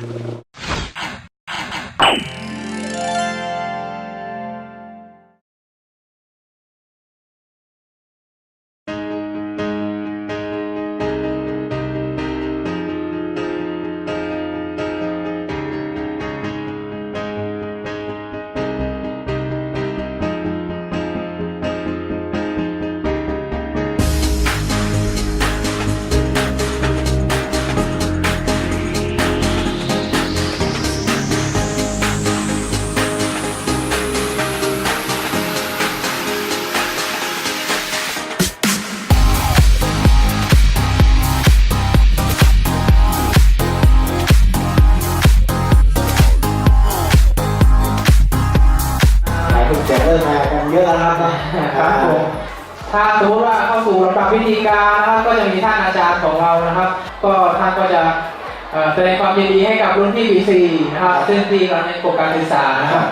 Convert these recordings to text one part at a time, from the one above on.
ห ลายคนจะเริ่มมากันเยอะแล้วนะครับครับผมถ้าสมมติว่าเข้าสู่ลำดับวิธีการนะครับก็จะมีท่านอาจารย์ของเรานะครับ ก็ท่านก็จะแสดงความยินดีให้กับรุ่นพี่ B4 นะครับซึ่งที่เราในโครงการศึกษานะครับ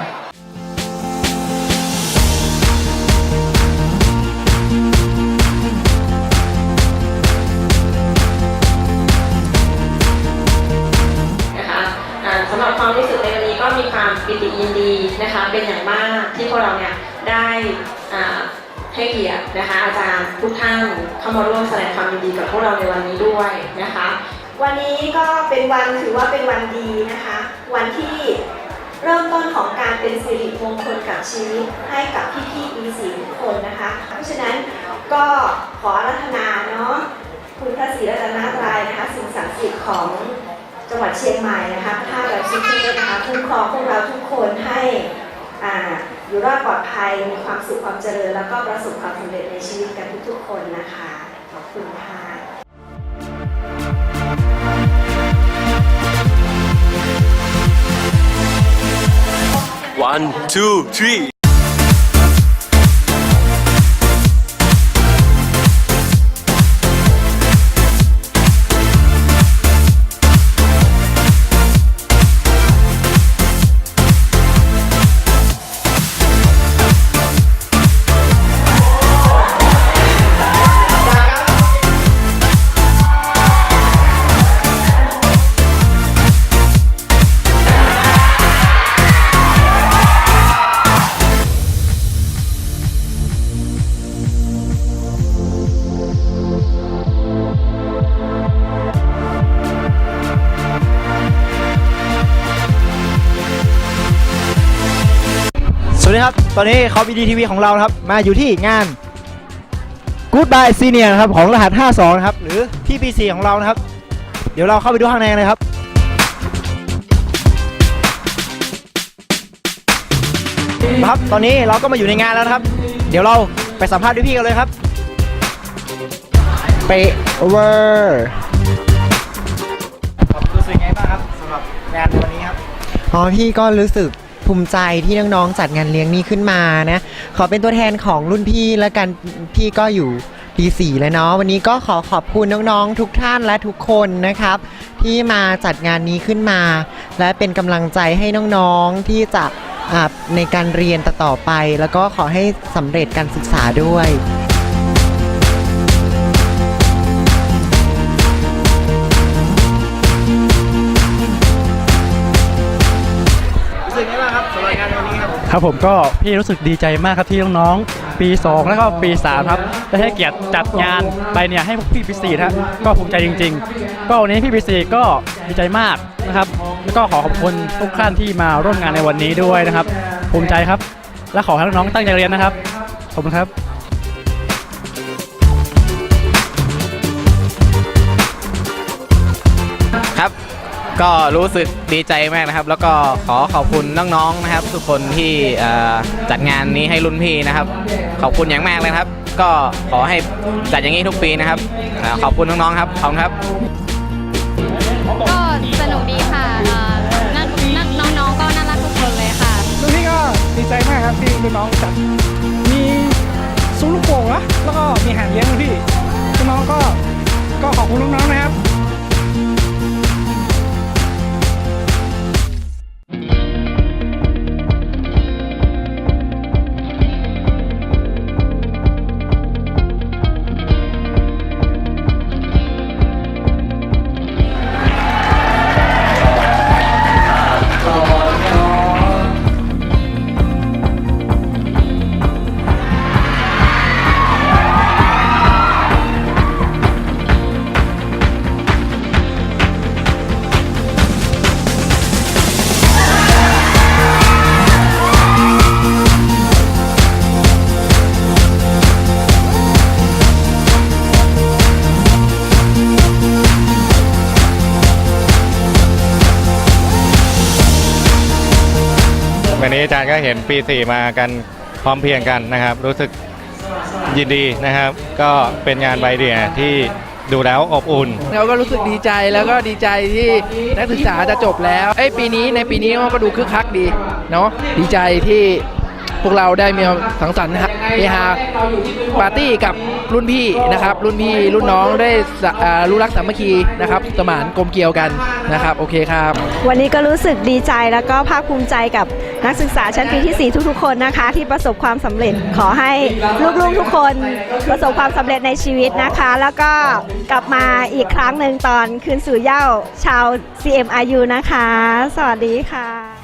ปิติยินดีนะคะเป็นอย่างมากที่พวกเราเนี่ยได้ให้เกียรตินะคะอาจารย์ทุกท่านเข้ามาร่วมแสดงความยินดีกับพวกเราในวันนี้ด้วยนะคะ วันนี้ก็เป็นวันถือว่าเป็นวันดีนะคะ วันที่เริ่มต้นของการเป็นสิริมงคลกับชีวิตให้กับพี่ๆ E4 ทุกคนนะคะ เพราะฉะนั้นก็ขอรัธนาเนาะคุณพระศรีรัตนตรัยนะคะสิ่งศักดิ์สิทธิ์ของจังหวัดเชียงใหม่นะคะพระธาตุ คุ้ครองพวกเราทุกคนให้อยู่รอดปลอดภัยมีความสุขความเจริญ แล้วก็ประสบความสำเร็จในชีวิตกันทุกๆคนนะคะ ขอบคุณค่ะ1 2 3 ครับ ตอนนี้เขาบีดีทีวีของเราครับ มาอยู่ที่งาน Goodbye Senior ครับ ของรหัส 52 นะครับ หรือที่ PC ของเรานะครับ เดี๋ยวเราเข้าไปดูข้างในเลยครับครับ ตอนนี้เราก็มาอยู่ในงานแล้วนะครับ เดี๋ยวเราไปสัมภาษณ์ด้วยพี่กันเลยครับเปะเวอร์รู้สึกไงบ้างครับสำหรับงานในวันนี้ครับ อ๋อพี่ก็รู้สึก ภูมิใจที่น้องๆจัดงานเลี้ยงนี้ขึ้นมานะขอเป็นตัวแทนของรุ่นพี่แล้วกันพี่ก็อยู่ปีสี่แล้วเนาะวันนี้ก็ขอขอบคุณน้องๆทุกท่านและทุกคนนะครับ ที่มาจัดงานนี้ขึ้นมา และเป็นกำลังใจให้น้องๆที่จะในการเรียนต่อๆไป แล้วก็ขอให้สำเร็จการศึกษาด้วย ครับงานวันนี้ครับผมครับผมก็พี่รู้สึกดีใจมากครับที่น้องๆปี 2 แล้วก็ปี 3 ครับได้ให้เกียรติจัดงานไปเนี่ยให้พวกพี่ปี4นะก็ภูมิใจจริง ๆ ก็วันนี้พี่ปี4ก็ดีใจมากนะครับแล้วก็ขอขอบคุณทุกท่านที่มาร่วมงานในวันนี้ด้วยนะครับ ภูมิใจครับ และขอให้น้องๆตั้งใจเรียนนะครับขอบคุณครับ ก็รู้สึกดีใจมากนะครับ แล้วก็ขอขอบคุณน้องๆนะครับ ทุกคนที่เอ่อจัดงานนี้ให้รุ่นพี่นะครับ ขอบคุณอย่างมากเลยนะครับ ก็ขอให้จัดอย่างนี้ทุกปีนะครับเอ่อขอบคุณน้องๆครับขอบคุณครับ ก็สนุกดีค่ะเอ่อนั่นนั่นน้องๆก็น่ารักทุกคนเลยค่ะรุ่นพี่ก็ดีใจมากครับที่รุ่นน้องจัดมีซุ้มลูกโป่งนะแล้วก็มีอาหารเลี้ยงนะพี่รุ่นน้องก็ก็ขอบคุณน้องๆนะครับ วันนี้อาจารย์ก็เห็นปี 4 มากันพร้อมเพรียงกันนะครับ รู้สึกยินดีนะครับ ก็เป็นงานใบเดียที่ดูแล้วอบอุ่น เราก็รู้สึกดีใจแล้วก็ดีใจที่นักศึกษาจะจบแล้ว เอ้ยปีนี้ในปีนี้มันก็ดูคึกคักดีเนาะดีใจที่ พวกเราได้มีสังสรรค์ฮะเฮฮาปาร์ตี้กับรุ่นพี่นะครับ รุ่นพี่รุ่นน้องได้รู้รักสามัคคีนะครับสมานกลมเกลียวกันนะครับโอเคครับ วันนี้ก็รู้สึกดีใจแล้วก็ภาคภูมิใจกับนักศึกษาชั้นปีที่ 4 ทุกๆ คนนะคะ ที่ประสบความสำเร็จขอให้ลูกๆทุกคนประสบความสำเร็จในชีวิตนะคะ แล้วก็กลับมาอีกครั้งหนึ่งตอนคืนสู่เย้าชาว CMIU นะคะ สวัสดีค่ะ